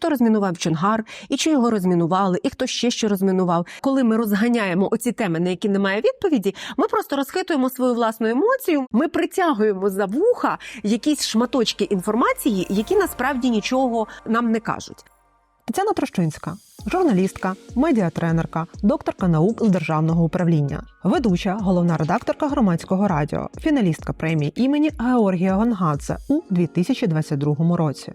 хто розмінував Чонгар, і чи його розмінували, і хто ще що розмінував. Коли ми розганяємо оці теми, на які немає відповіді, ми просто розхитуємо свою власну емоцію. Ми притягуємо за вуха якісь шматочки інформації, які насправді нічого нам не кажуть. Тетяна Трощинська, журналістка, медіатренерка, докторка наук з державного управління, ведуча, головна редакторка громадського радіо, фіналістка премії імені Георгія Гонгадзе у 2022 році.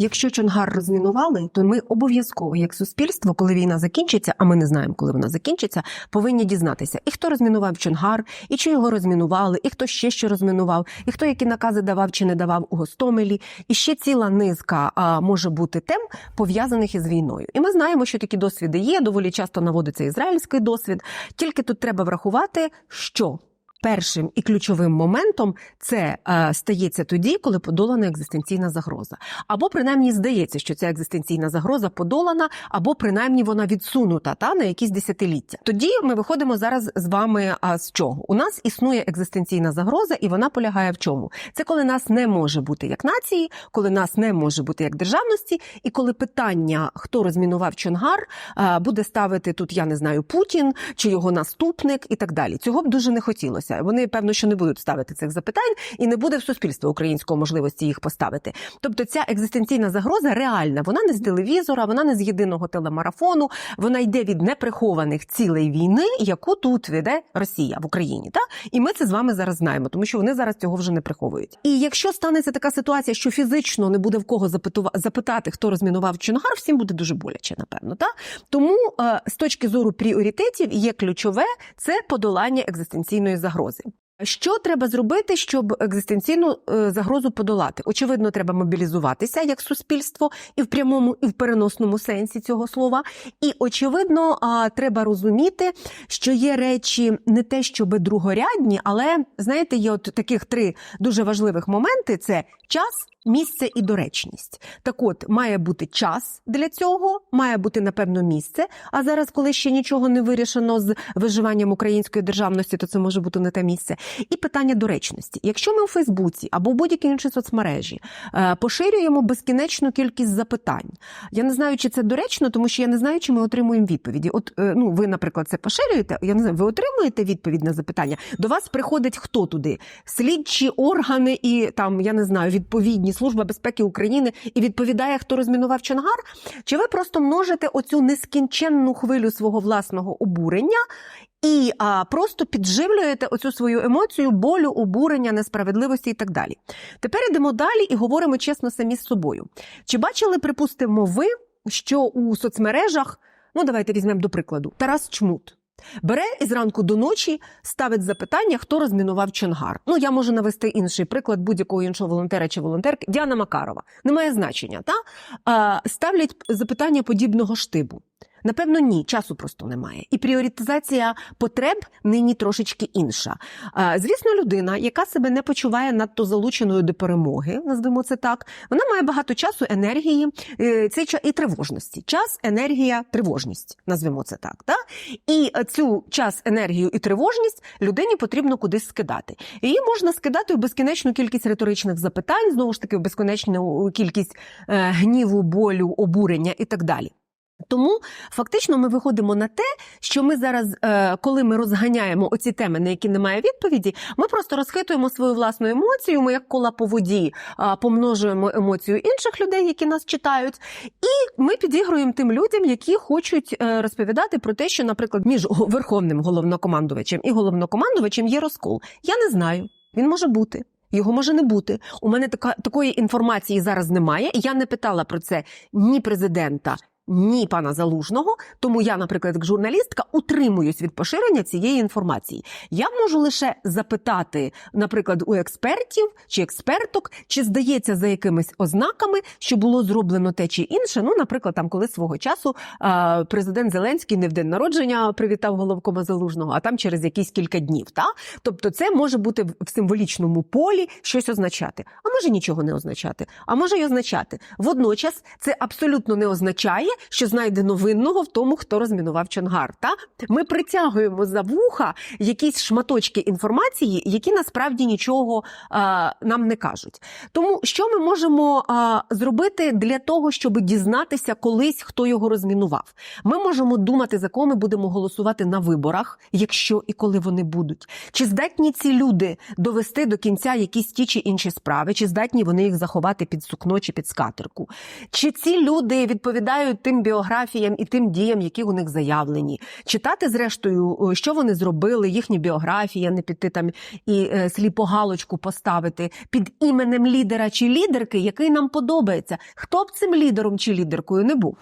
Якщо Чонгар розмінували, то ми обов'язково, як суспільство, коли війна закінчиться, а ми не знаємо, коли вона закінчиться, повинні дізнатися, і хто розмінував Чонгар, і чи його розмінували, і хто ще що розмінував, і хто які накази давав чи не давав у Гостомелі. І ще ціла низка а, може бути тем пов'язаних із війною. І ми знаємо, що такі досвіди є. Доволі часто наводиться ізраїльський досвід. Тільки тут треба врахувати, що. Першим і ключовим моментом це е, стається тоді, коли подолана екзистенційна загроза. Або принаймні здається, що ця екзистенційна загроза подолана, або принаймні вона відсунута та на якісь десятиліття. Тоді ми виходимо зараз з вами. А з чого у нас існує екзистенційна загроза, і вона полягає в чому? Це коли нас не може бути як нації, коли нас не може бути як державності, і коли питання, хто розмінував Чонгар, е, буде ставити тут, я не знаю, Путін чи його наступник, і так далі. Цього б дуже не хотілося. Вони певно, що не будуть ставити цих запитань, і не буде в суспільства українського можливості їх поставити. Тобто, ця екзистенційна загроза реальна. Вона не з телевізора, вона не з єдиного телемарафону. Вона йде від неприхованих цілей війни, яку тут веде Росія в Україні. Та і ми це з вами зараз знаємо, тому що вони зараз цього вже не приховують. І якщо станеться така ситуація, що фізично не буде в кого запитува- запитати, хто розмінував Чонгар, всім буде дуже боляче, напевно. Та тому е, з точки зору пріоритетів є ключове це подолання екзистенційної загрози. Що треба зробити, щоб екзистенційну е, загрозу подолати? Очевидно, треба мобілізуватися як суспільство і в прямому, і в переносному сенсі цього слова. І очевидно, треба розуміти, що є речі не те, щоб другорядні, але знаєте, є от таких три дуже важливих моменти: це час. Місце і доречність. Так от, має бути час для цього, має бути, напевно, місце. А зараз, коли ще нічого не вирішено з виживанням української державності, то це може бути не те місце. І питання доречності. Якщо ми у Фейсбуці або в будь-якій іншій соцмережі е, поширюємо безкінечну кількість запитань, я не знаю, чи це доречно, тому що я не знаю, чи ми отримуємо відповіді. От е, ну, ви, наприклад, це поширюєте. Я не знаю, ви отримуєте відповідь на запитання. До вас приходить хто туди? Слідчі органи і там, я не знаю, відповідні служба безпеки України і відповідає, хто розмінував Чонгар? Чи ви просто множите оцю нескінченну хвилю свого власного обурення? І а, просто підживлюєте оцю свою емоцію болю, обурення, несправедливості і так далі. Тепер йдемо далі і говоримо чесно самі з собою. Чи бачили, припустимо, ви, що у соцмережах, ну давайте візьмемо до прикладу, Тарас Чмут. Бере і зранку до ночі ставить запитання, хто розмінував Чонгар. Ну я можу навести інший приклад будь-якого іншого волонтера чи волонтерки. Діана Макарова немає значення. Та а, ставлять запитання подібного штибу. Напевно, ні, часу просто немає. І пріоритизація потреб нині трошечки інша. Звісно, людина, яка себе не почуває надто залученою до перемоги, назвемо це так, вона має багато часу, енергії, е, цей і тривожності. Час, енергія, тривожність, назвемо це так. Та? І цю час, енергію і тривожність людині потрібно кудись скидати. Її можна скидати в безкінечну кількість риторичних запитань, знову ж таки, в безконечну кількість е, гніву, болю, обурення і так далі. Тому фактично ми виходимо на те, що ми зараз, е, коли ми розганяємо оці теми, на які немає відповіді, ми просто розхитуємо свою власну емоцію. Ми як кола по воді помножуємо емоцію інших людей, які нас читають, і ми підігруємо тим людям, які хочуть е, розповідати про те, що, наприклад, між верховним головнокомандувачем і головнокомандувачем є розкол. Я не знаю. Він може бути. Його може не бути. У мене така такої інформації зараз немає. Я не питала про це ні президента, ні пана залужного. Тому я, наприклад, як журналістка, утримуюсь від поширення цієї інформації. Я можу лише запитати, наприклад, у експертів чи експерток, чи здається за якимись ознаками, що було зроблено те чи інше. Ну, наприклад, там коли свого часу президент Зеленський не в день народження привітав головкома залужного, а там через якісь кілька днів. Та? Тобто, це може бути в символічному полі щось означати, а може нічого не означати, а може й означати. Водночас це абсолютно не означає, що знайдено винного в тому, хто розмінував Чонгар. Та ми притягуємо за вуха якісь шматочки інформації, які насправді нічого а, нам не кажуть. Тому що ми можемо а, зробити для того, щоб дізнатися колись, хто його розмінував? Ми можемо думати, за кого ми будемо голосувати на виборах, якщо і коли вони будуть. Чи здатні ці люди довести до кінця якісь ті чи інші справи, чи здатні вони їх заховати під сукно чи під скатерку? Чи ці люди відповідають тим біографіям і тим діям, які у них заявлені? Читати, зрештою, що вони зробили, їхні біографії, не піти там і е, сліпо галочку поставити під іменем лідера чи лідерки, який нам подобається. Хто б цим лідером чи лідеркою не був?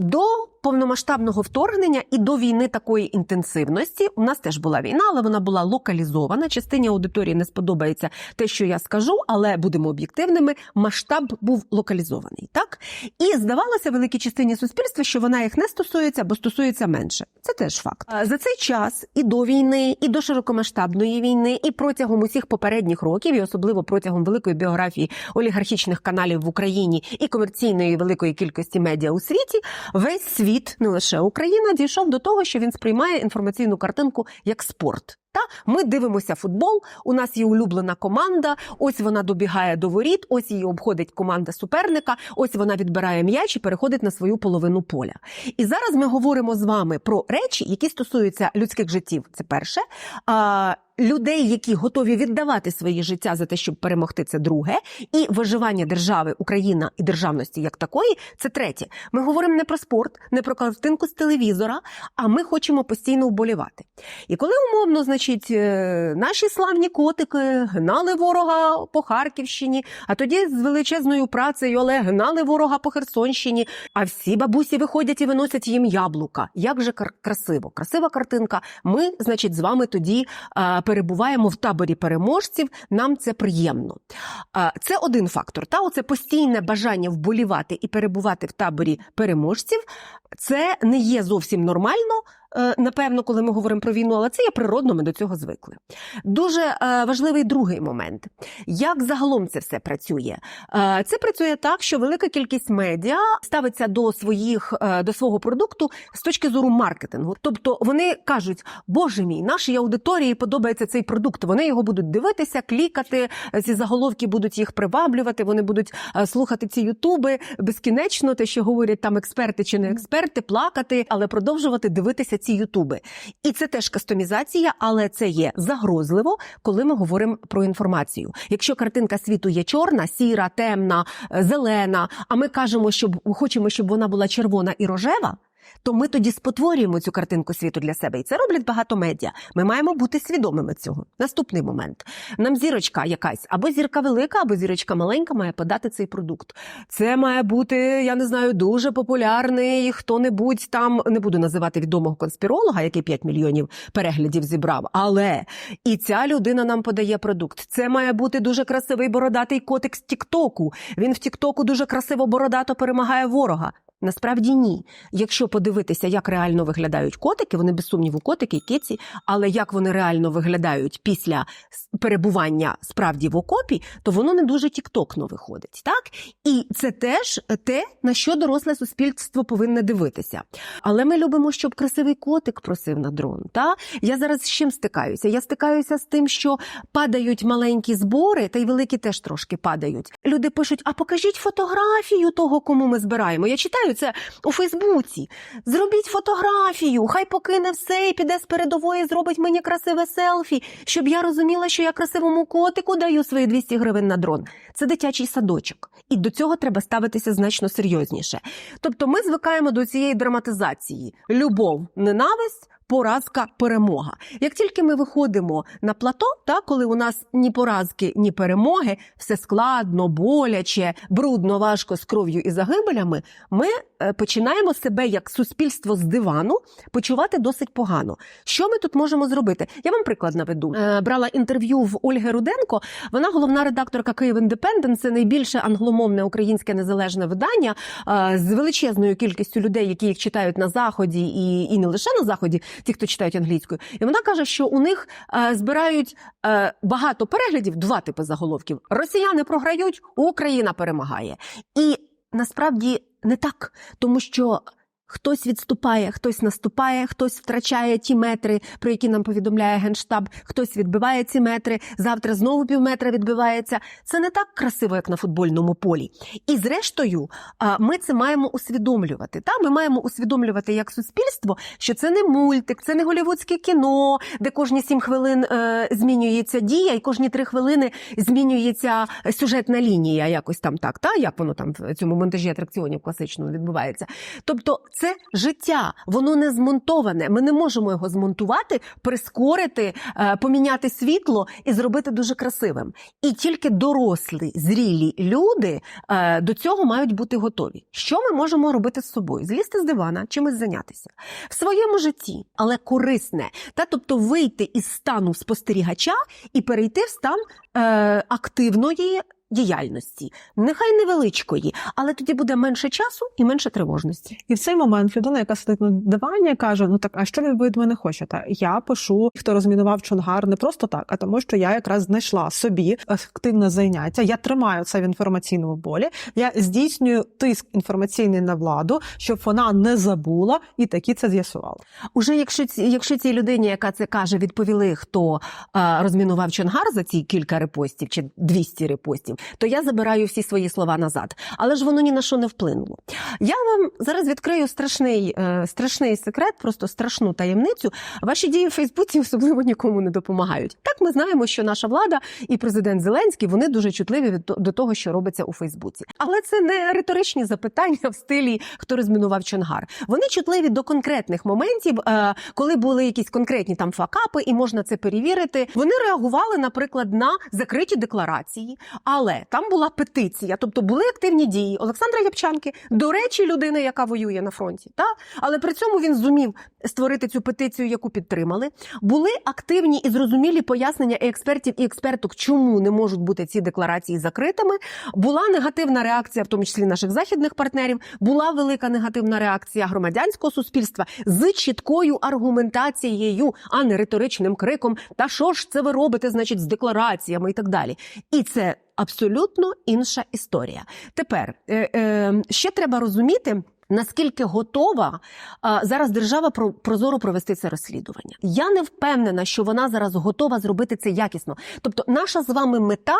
До повномасштабного вторгнення і до війни такої інтенсивності у нас теж була війна, але вона була локалізована. Частині аудиторії не сподобається те, що я скажу, але будемо об'єктивними. Масштаб був локалізований, так і здавалося великій частині суспільства, що вона їх не стосується, бо стосується менше. Це теж факт. За цей час і до війни, і до широкомасштабної війни, і протягом усіх попередніх років, і особливо протягом великої біографії олігархічних каналів в Україні і комерційної великої кількості медіа у світі, весь світ, не лише Україна, дійшов до того, що він сприймає інформаційну картинку як спорт. Та ми дивимося футбол. У нас є улюблена команда. Ось вона добігає до воріт. Ось її обходить команда суперника. Ось вона відбирає м'яч і переходить на свою половину поля. І зараз ми говоримо з вами про речі, які стосуються людських життів. Це перше. Людей, які готові віддавати свої життя за те, щоб перемогти, це друге, і виживання держави, Україна і державності як такої, це третє. Ми говоримо не про спорт, не про картинку з телевізора, а ми хочемо постійно вболівати. І коли умовно, значить, е, наші славні котики гнали ворога по Харківщині, а тоді з величезною працею але гнали ворога по Херсонщині, а всі бабусі виходять і виносять їм яблука. Як же красиво, красива картинка. Ми, значить, з вами тоді е, перебуваємо в таборі переможців. Нам це приємно. Це один фактор. Та оце постійне бажання вболівати і перебувати в таборі переможців. Це не є зовсім нормально. Е, Напевно, коли ми говоримо про війну, але це є природно, ми до цього звикли. Дуже е, важливий другий момент. Як загалом це все працює? Е, Це працює так, що велика кількість медіа ставиться до своїх до свого продукту з точки зору маркетингу. Тобто вони кажуть, боже мій, нашій аудиторії подобається цей продукт. Вони його будуть дивитися, клікати. Ці заголовки будуть їх приваблювати. Вони будуть слухати ці ютуби безкінечно, те, що говорять там експерти чи не експерти, плакати, але продовжувати дивитися ці ютуби. І це теж кастомізація, але це є загрозливо, коли ми говоримо про інформацію. Якщо картинка світу є чорна, сіра, темна, е, зелена, а ми кажемо, що хочемо, щоб вона була червона і рожева. То ми тоді спотворюємо цю картинку світу для себе, і це роблять багато медіа. Ми маємо бути свідомими цього. Наступний момент: нам зірочка якась або зірка велика, або зірочка маленька має подати цей продукт. Це має бути, я не знаю, дуже популярний хто-небудь там не буду називати відомого конспіролога, який 5 мільйонів переглядів зібрав. Але і ця людина нам подає продукт. Це має бути дуже красивий бородатий котик з Тіктоку. Він в Тіктоку дуже красиво бородато перемагає ворога. Насправді ні. Якщо подивитися, як реально виглядають котики, вони без сумніву котики киці, але як вони реально виглядають після перебування справді в окопі, то воно не дуже тіктокно виходить. Так? І це теж те, на що доросле суспільство повинне дивитися. Але ми любимо, щоб красивий котик просив на дрон. Та? Я зараз з чим стикаюся? Я стикаюся з тим, що падають маленькі збори, та й великі теж трошки падають. Люди пишуть: а покажіть фотографію того, кому ми збираємо. Я читаю це у Фейсбуці. Зробіть фотографію, хай покине все і піде з передової, зробить мені красиве селфі, щоб я розуміла, що я красивому котику даю свої 200 гривень на дрон. Це дитячий садочок, і до цього треба ставитися значно серйозніше. Тобто, ми звикаємо до цієї драматизації: любов, ненависть. Поразка, перемога. Як тільки ми виходимо на плато, та коли у нас ні поразки, ні перемоги, все складно, боляче, брудно, важко з кров'ю і загибелями, ми е, починаємо себе як суспільство з дивану почувати досить погано. Що ми тут можемо зробити? Я вам приклад наведу. Е, Брала інтерв'ю в Ольги Руденко. Вона головна редакторка Київ Індепендент. Це найбільше англомовне українське незалежне видання е, з величезною кількістю людей, які їх читають на заході, і, і не лише на заході, ті, хто читають англійською. І вона каже, що у них е, збирають е, багато переглядів, два типи заголовків: Росіяни програють, Україна перемагає. І насправді не так, тому що. Хтось відступає, хтось наступає, хтось втрачає ті метри, про які нам повідомляє генштаб, хтось відбиває ці метри. Завтра знову півметра відбивається. Це не так красиво, як на футбольному полі. І зрештою, ми це маємо усвідомлювати. Та ми маємо усвідомлювати як суспільство, що це не мультик, це не голівудське кіно, де кожні сім хвилин е, змінюється дія, і кожні три хвилини змінюється сюжетна лінія. Якось там так. Та як воно там в цьому монтажі атракціонів класичному відбувається. Тобто, це життя, воно не змонтоване. Ми не можемо його змонтувати, прискорити, е, поміняти світло і зробити дуже красивим. І тільки дорослі, зрілі люди е, до цього мають бути готові. Що ми можемо робити з собою? Злізти з дивана, чимось зайнятися в своєму житті, але корисне. Та тобто вийти із стану спостерігача і перейти в стан е, активної. Діяльності, нехай невеличкої, але тоді буде менше часу і менше тривожності. І в цей момент людина, яка сидить на дивані, каже: Ну так, а що ви від мене хочете? Я пишу, хто розмінував Чонгар не просто так, а тому, що я якраз знайшла собі активне заняття. Я тримаю це в інформаційному полі. Я здійснюю тиск інформаційний на владу, щоб вона не забула і таки це з'ясувала. Уже якщо ці, якщо цій людині, яка це каже, відповіли, хто е, розмінував Чонгар за ці кілька репостів чи 200 репостів, то я забираю всі свої слова назад. Але ж воно ні на що не вплинуло. Я вам зараз відкрию страшний, е, страшний секрет, просто страшну таємницю. Ваші дії в Фейсбуці особливо нікому не допомагають. Так ми знаємо, що наша влада і президент Зеленський вони дуже чутливі до того, що робиться у Фейсбуці. Але це не риторичні запитання в стилі хто розмінував Чонгар. Вони чутливі до конкретних моментів, е, коли були якісь конкретні там факапи, і можна це перевірити. Вони реагували, наприклад, на закриті декларації, але там була петиція, тобто були активні дії Олександра Ябчанки, до речі, людина, яка воює на фронті. Та? Але при цьому він зумів створити цю петицію, яку підтримали. Були активні і зрозумілі пояснення і експертів і експерток, чому не можуть бути ці декларації закритими. Була негативна реакція, в тому числі наших західних партнерів. Була велика негативна реакція громадянського суспільства з чіткою аргументацією, а не риторичним криком. Та що ж це ви робите, значить, з деклараціями і так далі. І це абсолютно інша історія. Тепер е, е, ще треба розуміти. Наскільки готова зараз держава про прозоро провести це розслідування? Я не впевнена, що вона зараз готова зробити це якісно. Тобто, наша з вами мета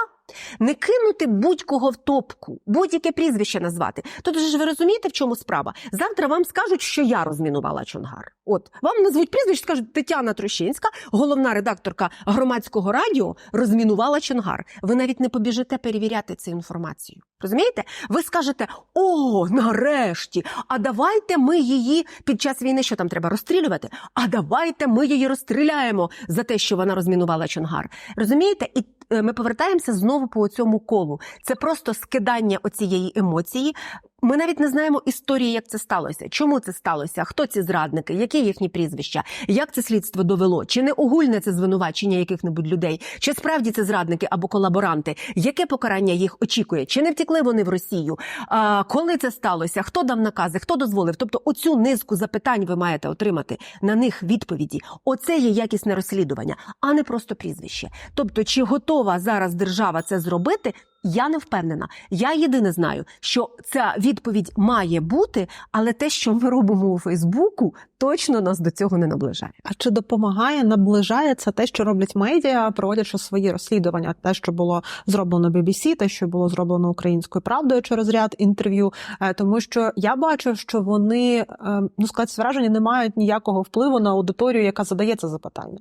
не кинути будь-кого в топку, будь-яке прізвище назвати. Тут же ж ви розумієте, в чому справа? Завтра вам скажуть, що я розмінувала Чонгар. От вам назвуть прізвище, скажуть Тетяна Трощинська, головна редакторка громадського радіо, розмінувала Чонгар. Ви навіть не побіжите перевіряти цю інформацію. Розумієте? Ви скажете: о, нарешті! А давайте ми її під час війни, що там треба розстрілювати? А давайте ми її розстріляємо за те, що вона розмінувала Чонгар. Розумієте? І е, ми повертаємося знову по цьому колу. Це просто скидання оцієї емоції. Ми навіть не знаємо історії, як це сталося. Чому це сталося? Хто ці зрадники? Які їхні прізвища? Як це слідство довело? Чи не огульне це звинувачення яких-небудь людей? Чи справді це зрадники або колаборанти? Яке покарання їх очікує? Чи не втекли вони в Росію? А, коли це сталося? Хто дав накази? Хто дозволив? Тобто, оцю низку запитань ви маєте отримати на них відповіді. Оце є якісне розслідування, а не просто прізвище. Тобто, чи готова зараз держава це зробити? Я не впевнена. Я єдине знаю, що ця відповідь має бути, але те, що ми робимо у Фейсбуку, точно нас до цього не наближає. А чи допомагає, наближає це те, що роблять медіа, проводячи свої розслідування? Те, що було зроблено BBC, те, що було зроблено українською правдою через ряд інтерв'ю, Е, тому що я бачу, що вони е, ну сказати враження не мають ніякого впливу на аудиторію, яка задає це запитання.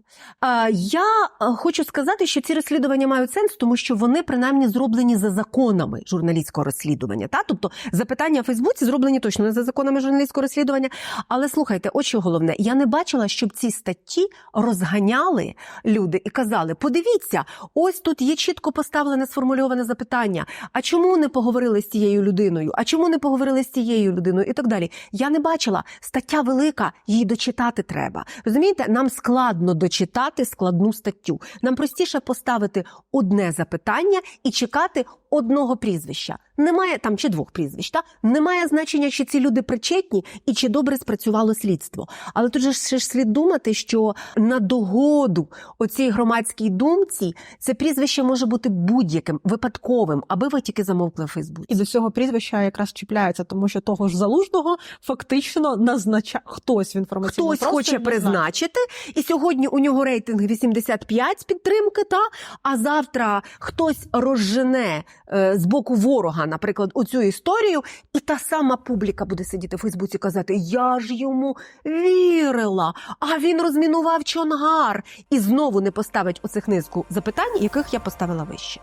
Я е, хочу сказати, що ці розслідування мають сенс, тому що вони принаймні зроблені за законами журналістського розслідування. Та тобто запитання в Фейсбуці зроблені точно не за законами журналістського розслідування. Але слухайте, от що головне, я не бачила, щоб ці статті розганяли люди і казали: подивіться, ось тут є чітко поставлене сформульоване запитання. А чому не поговорили з цією людиною? А чому не поговорили з цією людиною? І так далі. Я не бачила. Стаття велика, її дочитати треба. Розумієте, нам складно дочитати складну статтю. Нам простіше поставити одне запитання і чекати одного прізвища. Немає там чи двох прізвищ. Та немає значення, чи ці люди причетні і чи добре спрацювало слідство. Але тут же ж ще ж слід думати, що на догоду оцій громадській думці це прізвище може бути будь-яким випадковим, аби ви тільки замовкли в Фейсбуці. І до цього прізвища якраз чіпляється, тому що того ж залужного фактично назначає хтось в інформаційному Хтось хоче призначити, і сьогодні у нього рейтинг 85 з підтримки, та а завтра хтось розжене з боку ворога, наприклад, оцю історію, і та сама публіка буде сидіти в Фейсбуці і казати: Я ж йому вірила, а він розмінував Чонгар і знову не поставить оцих низку запитань, яких я поставила вище.